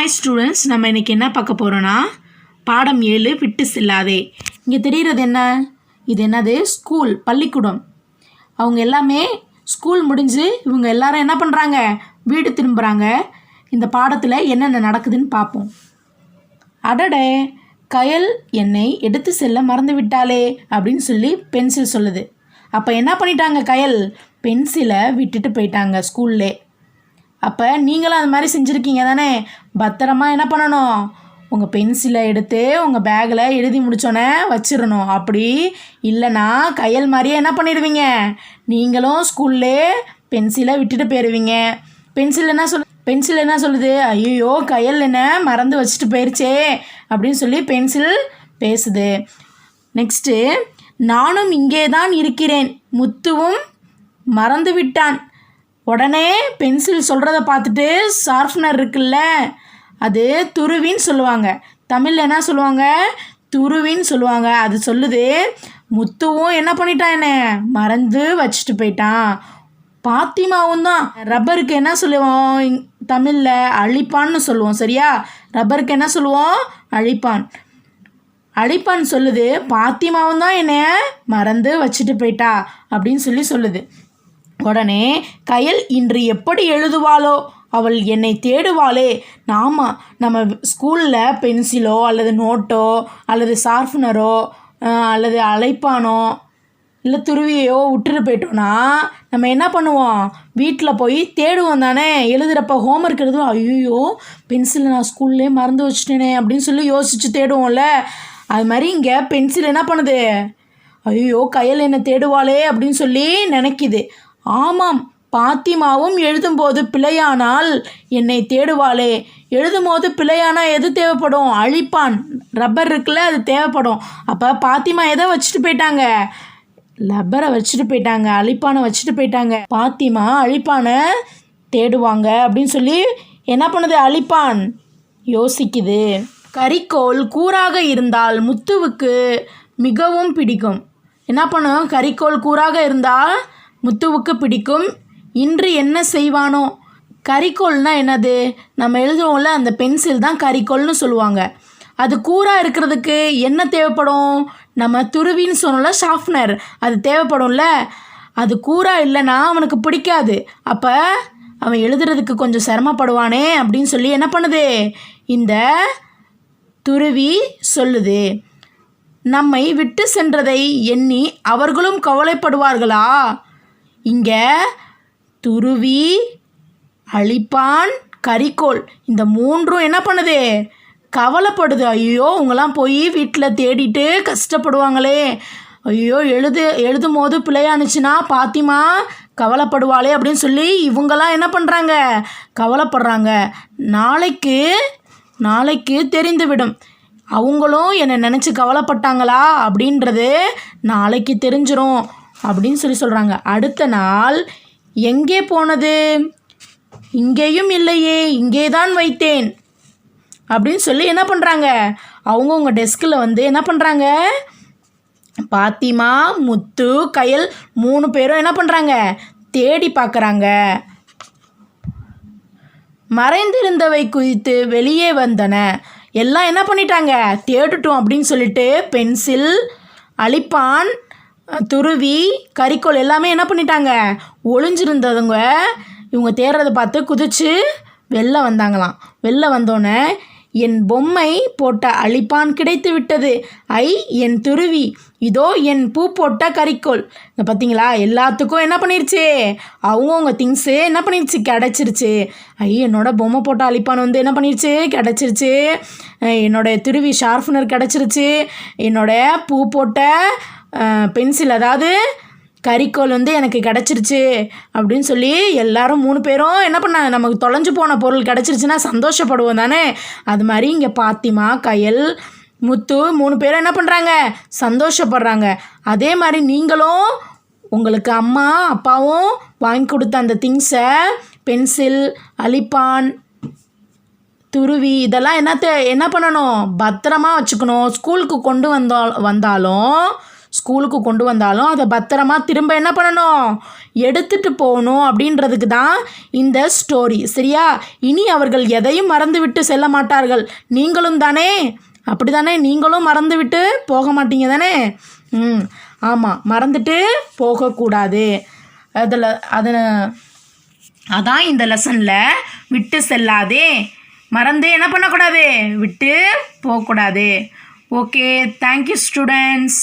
Hi students நம்ம இன்றைக்கி என்ன பார்க்க போகிறோன்னா பாடம் ஏழு விட்டு செல்லாதே. இங்கே தெரிகிறது என்ன? இது என்னது? ஸ்கூல் பள்ளிக்கூடம். அவங்க எல்லாமே ஸ்கூல் முடிஞ்சு இவங்க எல்லாரும் என்ன பண்ணுறாங்க வீடு திரும்புகிறாங்க இந்த பாடத்தில் என்னென்ன நடக்குதுன்னு பார்ப்போம். அடடே கயல் என்னை எடுத்து செல்ல மறந்து விட்டாளே அப்படின்னு சொல்லி பென்சில் சொல்லுது. அப்போ என்ன பண்ணிட்டாங்க கயல்? பென்சிலை விட்டுட்டு போயிட்டாங்க ஸ்கூல்லே அப்போ நீங்களும் அது மாதிரி செஞ்சுருக்கீங்க தானே? பத்திரமா என்ன பண்ணணும்? உங்கள் பென்சிலை எடுத்து உங்கள் பேக்கில் எழுதி முடித்தோன்னே வச்சிடணும். அப்படி இல்லைன்னா கையல் மாதிரியே என்ன பண்ணிடுவீங்க? நீங்களும் ஸ்கூல்லே பென்சிலை விட்டுட்டு போயிடுவீங்க பென்சில் என்ன சொல் பென்சில் என்ன சொல்லுது? ஐயோ கையல் என்ன மறந்து வச்சுட்டு போயிடுச்சே அப்படின்னு சொல்லி பென்சில் பேசுது. நெக்ஸ்ட்டு நானும் இங்கே தான் இருக்கிறேன். முத்துவும் மறந்து விட்டான். உடனே பென்சில் சொல்கிறத பார்த்துட்டு ஷார்ப்னர் இருக்குல்ல அது துருவின்னு சொல்லுவாங்க. தமிழில் என்ன சொல்லுவாங்க? துருவின்னு சொல்லுவாங்க. அது சொல்லுது முத்துவும் என்ன பண்ணிட்டான் என்ன? மறந்து வச்சுட்டு போயிட்டான். பாத்திமாவும் தான். ரப்பருக்கு என்ன சொல்லுவோம்? தமிழில் அழிப்பான்னு சொல்லுவோம் சரியா? ரப்பருக்கு என்ன சொல்லுவோம்? அழிப்பான். அழிப்பான் சொல்லுது பாத்திமாவும் தான் என்னைய மறந்து வச்சுட்டு போயிட்டா அப்படின்னு சொல்லி சொல்லுது. உடனே கயல் இன்று எப்படி எழுதுவாளோ? அவள் என்னை தேடுவாளே. நாம நம்ம ஸ்கூலில் பென்சிலோ அல்லது நோட்டோ அல்லது ஷார்ப்னரோ அல்லது அழைப்பானோ இல்லை துருவியோ விட்டுட்டு போயிட்டோன்னா நம்ம என்ன பண்ணுவோம்? வீட்டில் போய் தேடுவோம் தானே. எழுதுகிறப்ப ஹோம்ஒர்க் எழுதுவோம். ஐயோ பென்சில் நான் ஸ்கூல்லே மறந்து வச்சுட்டேனே அப்படின்னு சொல்லி யோசித்து தேடுவோம்ல. அது மாதிரி இங்கே பென்சில் என்ன பண்ணுது? ஐயோ கையில் என்ன தேடுவாளே அப்படின்னு சொல்லி நினைக்கிது. ஆமாம் பாத்திமாவும் எழுதும்போது பிழையானால் என்னை தேடுவாளே. எழுதும்போது பிழையானா எது தேவைப்படும்? அழிப்பான். ரப்பர் இருக்குல்ல அது தேவைப்படும். அப்போ பாத்திமா எதை வச்சுட்டு போயிட்டாங்க? ரப்பரை வச்சுட்டு போயிட்டாங்க அழிப்பானை வச்சுட்டு போயிட்டாங்க. பாத்திமா அழிப்பானை தேடுவாங்க அப்படின்னு சொல்லி என்ன பண்ணுது? அழிப்பான். யோசிக்குது. கறிக்கோள் கூறாக இருந்தால் முத்துவுக்கு மிகவும் பிடிக்கும். என்ன பண்ணும்? கரிக்கோல் கூறாக இருந்தால் முத்துவுக்கு பிடிக்கும். இன்று என்ன செய்வானோ? கரிக்கோல்னால் என்னது? நம்ம எழுதுவோம்ல அந்த பென்சில் தான் கரிக்கோல்னு சொல்லுவாங்க. அது கூராக இருக்கிறதுக்கு என்ன தேவைப்படும்? நம்ம துருவின்னு சொன்னோம்ல ஷார்ப்னர் அது தேவைப்படும்ல? அது கூராக இல்லைன்னா அவனுக்கு பிடிக்காது. அப்போ அவன் எழுதுறதுக்கு கொஞ்சம் சிரமப்படுவானே அப்படின்னு சொல்லி என்ன பண்ணுது? இந்த துருவி சொல்லுது. நம்மை விட்டு சென்றதை எண்ணி அவர்களும் கவலைப்படுவார்களா? இங்கே துருவி அழிப்பான் கரிக்கோள் இந்த மூன்றும் என்ன பண்ணுது? கவலைப்படுது. ஐயோ உங்களாம் போய் வீட்டில் தேடிட்டு கஷ்டப்படுவாங்களே. ஐயோ எழுது எழுதும் போது பிள்ளையானுச்சுன்னா பாத்திமா கவலைப்படுவாளே அப்படின்னு சொல்லி இவங்கெல்லாம் என்ன பண்ணுறாங்க கவலைப்படுறாங்க. நாளைக்கு நாளைக்கு தெரிந்துவிடும். அவங்களும் என்னை நினச்சி கவலைப்பட்டாங்களா அப்படின்றது நாளைக்கு தெரிஞ்சிடும் அப்படின்னு சொல்லி சொல்கிறாங்க அடுத்த நாள் எங்கே போனது? இங்கேயும் இல்லையே இங்கே தான் வைத்தேன். அப்படின்னு சொல்லி என்ன பண்ணுறாங்க அவங்கவுங்க டெஸ்கில் வந்து என்ன பண்ணுறாங்க பாத்திமா முத்து கயல் மூணு பேரும் என்ன பண்ணுறாங்க தேடி பார்க்குறாங்க. மறைந்திருந்தவை குறித்து வெளியே வந்தன. எல்லாம் என்ன பண்ணிட்டாங்க? தேடுட்டோம் அப்படின்னு சொல்லிட்டு பென்சில் அழிப்பான் துருவி கரிக்கோல் எல்லாமே என்ன பண்ணிட்டாங்க? ஒளிஞ்சிருந்ததுங்க. இவங்க தேடுறதை பார்த்து குதிச்சு வெளில வந்தாங்களாம். வெளில வந்தோடனே என் பொம்மை போட்ட அழிப்பான் கிடைத்து விட்டது. ஐ என் துருவி. இதோ என் பூ போட்ட கரிக்கோல் இங்கே பார்த்தீங்களா எல்லாத்துக்கும் என்ன பண்ணிருச்சு? அவங்கவுங்க திங்ஸு என்ன பண்ணிருச்சு? கிடச்சிருச்சு. ஐ என்னோட பொம்மை போட்ட அழிப்பான் வந்து என்ன பண்ணிருச்சு? கிடச்சிருச்சு. என்னோடய துருவி ஷார்ஃப்னர் கிடச்சிருச்சு. என்னோட பூ போட்ட பென்சில் அதாவது கரிக்கோல் வந்து எனக்கு கிடச்சிருச்சு அப்படின்னு சொல்லி எல்லாரும் மூணு பேரும் என்ன பண்ணாங்க? நமக்கு தொலைஞ்சு போன பொருள் கிடச்சிருச்சுன்னா சந்தோஷப்படுவோம் தானே? அது மாதிரி இங்கே பாத்திமா கயல் முத்து மூணு பேரும் என்ன பண்ணுறாங்க சந்தோஷப்படுறாங்க. அதே மாதிரி நீங்களும் உங்களுக்கு அம்மா அப்பாவும் வாங்கி கொடுத்த அந்த திங்ஸை பென்சில் அலிப்பான் துருவி இதெல்லாம் என்னத்த என்ன பண்ணணும்? பத்திரமா வச்சுக்கணும். ஸ்கூலுக்கு கொண்டு வந்தால் வந்தாலும் ஸ்கூலுக்கு கொண்டு வந்தாலும் அதை பத்திரமா திரும்ப என்ன பண்ணணும்? எடுத்துட்டு போகணும் அப்படின்றதுக்கு தான் இந்த ஸ்டோரி சரியா? இனி அவர்கள் எதையும் மறந்துவிட்டு செல்ல மாட்டார்கள். நீங்களும் தானே? அப்படி தானே நீங்களும் மறந்துவிட்டு போக மாட்டீங்க தானே? ம். ஆமாம் மறந்துட்டு போகக்கூடாது. அதில் அதில் அதான் இந்த லெசனில் விட்டு செல்லாதே. மறந்து என்ன பண்ணக்கூடாது? விட்டு போகக்கூடாது. Okay thank you students